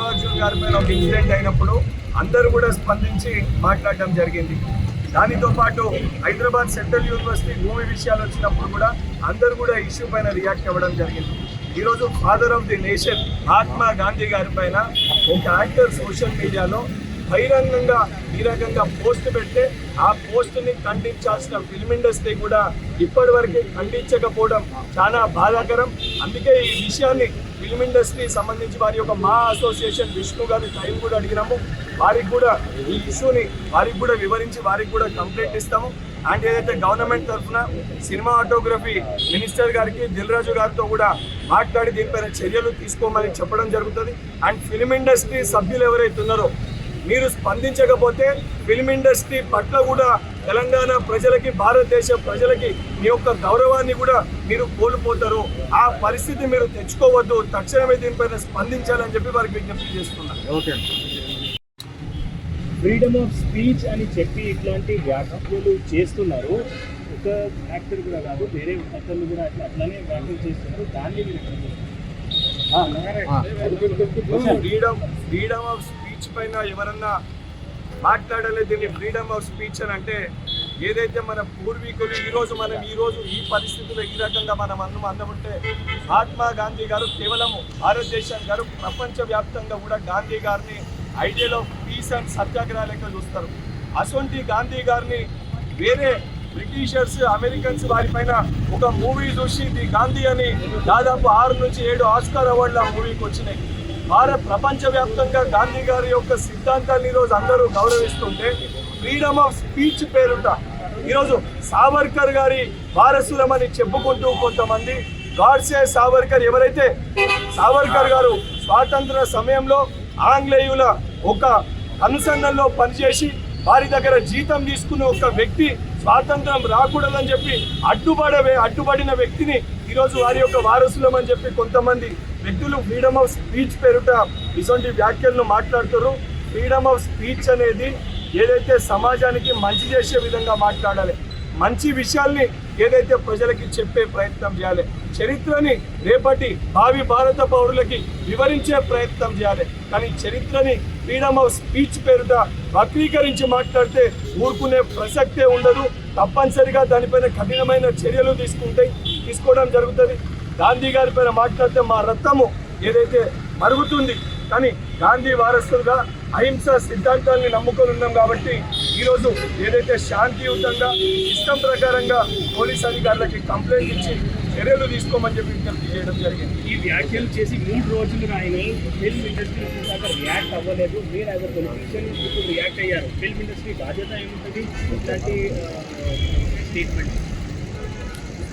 అల్లు అర్జున్ గారి పైన ఒక ఇన్సిడెంట్ అయినప్పుడు అందరూ కూడా స్పందించి మాట్లాడడం జరిగింది. దానితో పాటు హైదరాబాద్ సెంట్రల్ యూనివర్సిటీ భూమి విషయాలు వచ్చినప్పుడు కూడా అందరూ కూడా ఇష్యూ పైన రియాక్ట్ అవ్వడం జరిగింది. ఈరోజు father of the nation Mahatma Gandhi గారి పైన ఒక యాక్టర్ సోషల్ మీడియాలో బహిరంగంగా ఈ రకంగా పోస్ట్ పెడితే ఆ పోస్ట్ని ఖండించాల్సిన ఫిల్మ్ ఇండస్ట్రీ కూడా ఇప్పటి వరకు ఖండించకపోవడం చాలా బాధాకరం. అందుకే ఈ విషయాన్ని ఫిల్మ్ ఇండస్ట్రీ సంబంధించి వారి యొక్క మా అసోసియేషన్ విష్ణు గారి టైం కూడా అడిగినాము. వారికి కూడా ఈ ఇష్యూని వారికి కూడా వివరించి వారికి కూడా కంప్లైంట్ ఇస్తాము. అండ్ ఏదైతే గవర్నమెంట్ తరఫున సినిమా ఆటోగ్రఫీ మినిస్టర్ గారికి దిల్ రాజు గారితో కూడా మాట్లాడి దీనిపైన చర్యలు తీసుకోమని చెప్పడం జరుగుతుంది. అండ్ ఫిల్మ్ ఇండస్ట్రీ సభ్యులు ఎవరైతే ఉన్నారో మీరు స్పందించకపోతే ఫిల్మ్ ఇండస్ట్రీ పట్ల కూడా తెలంగాణ ప్రజలకి భారతదేశ ప్రజలకి మీ యొక్క గౌరవాన్ని కూడా మీరు కోల్పోతారు. ఆ పరిస్థితి మీరు తెచ్చుకోవద్దు. తక్షణమే దీనిపైన స్పందించాలని చెప్పి వారికి విజ్ఞప్తి చేస్తున్నారు ఓకే. ఫ్రీడమ్ ఆఫ్ స్పీచ్ అని చెప్పి ఇట్లాంటి వ్యాఖ్యలు చేస్తున్నారు. ఒక యాక్టర్ కూడా కాదు వేరే అతను కూడా అట్లా అట్లానే వ్యాఖ్యలు చేస్తున్నారు. దాన్ని మీరు? ఫ్రీడమ్ ఫ్రీడమ్ ఆఫ్ స్పీచ్ పైన ఎవరన్నా మాట్లాడలేదు దీన్ని ఫ్రీడమ్ ఆఫ్ స్పీచ్ అని అంటే ఏదైతే మన పూర్వీకులు ఈ రోజు మనం ఈ రోజు ఈ పరిస్థితుల్లో ఈ రకంగా మనం అన్నం అందముంటే మహాత్మా గాంధీ గారు కేవలం భారతదేశం గారు ప్రపంచ వ్యాప్తంగా కూడా గాంధీ గారిని ideal of peace and satyagraha లెక్క చూస్తారు. అసొంటి గాంధీ గారిని వేరే బ్రిటిషర్స్ అమెరికన్స్ వారిపైన ఒక మూవీ చూసి ది గాంధీ అని దాదాపు ఆరు నుంచి ఏడు ఆస్కార్ అవార్డులు ఆ మూవీకి వచ్చినాయి. భారత ప్రపంచవ్యాప్తంగా గాంధీ గారి యొక్క సిద్ధాంతాన్ని ఈరోజు అందరూ గౌరవిస్తుంటే ఫ్రీడమ్ ఆఫ్ స్పీచ్ పేరుట. ఈరోజు సావర్కర్ గారి వారసులమని చెప్పుకుంటూ కొంతమంది గాడ్సే సావర్కర్. ఎవరైతే సావర్కర్ గారు స్వాతంత్ర సమయంలో ఆంగ్లేయుల ఒక అనుసంధానంలో పనిచేసి వారి దగ్గర జీతం తీసుకున్న ఒక వ్యక్తి స్వాతంత్రం రాకూడదని చెప్పి అడ్డుపడవే అడ్డుపడిన వ్యక్తిని ఈరోజు వారి యొక్క వారసులం అని చెప్పి కొంతమంది వ్యక్తులు ఫ్రీడమ్ ఆఫ్ స్పీచ్ పేరుట ఇటువంటి వ్యాఖ్యలను మాట్లాడుతారు ఫ్రీడమ్ ఆఫ్ స్పీచ్ అనేది ఏదైతే సమాజానికి మంచి చేసే విధంగా మాట్లాడాలి మంచి విషయాల్ని ఏదైతే ప్రజలకి చెప్పే ప్రయత్నం చేయాలి చరిత్రని రేపటి భావి భారత పౌరులకి వివరించే ప్రయత్నం చేయాలి. కానీ చరిత్రని ఫ్రీడమ్ ఆఫ్ స్పీచ్ పేరుట వక్రీకరించి మాట్లాడితే ఊరుకునే ప్రసక్తే ఉండదు. తప్పనిసరిగా దానిపైన కఠినమైన చర్యలు తీసుకుంటాయి తీసుకోవడం జరుగుతుంది. గాంధీ గారి పైన మాట్లాడితే మా రక్తము ఏదైతే మరుగుతుంది కానీ గాంధీ వారసులుగా అహింస సిద్ధాంతాన్ని నమ్ముకొని ఉన్నాం కాబట్టి ఈరోజు ఏదైతే శాంతియుతంగా ఇష్టం ప్రకారంగా పోలీస్ అధికారులకి కంప్లైంట్ ఇచ్చి చర్యలు తీసుకోమని చెప్పి విజ్ఞప్తి చేయడం జరిగింది. ఈ వ్యాఖ్యలు చేసి మూడు రోజులు ఆయన ఫిల్మ్ ఇండస్ట్రీ దాకా రియాక్ట్ అవ్వలేదు. మీరు యాజ్ పొలిటీషియన్ ఇప్పుడు రియాక్ట్ అయ్యారు. ఫిల్మ్ ఇండస్ట్రీ బాధ్యత ఏముంటుంది? ఇట్లాంటి స్టేట్మెంట్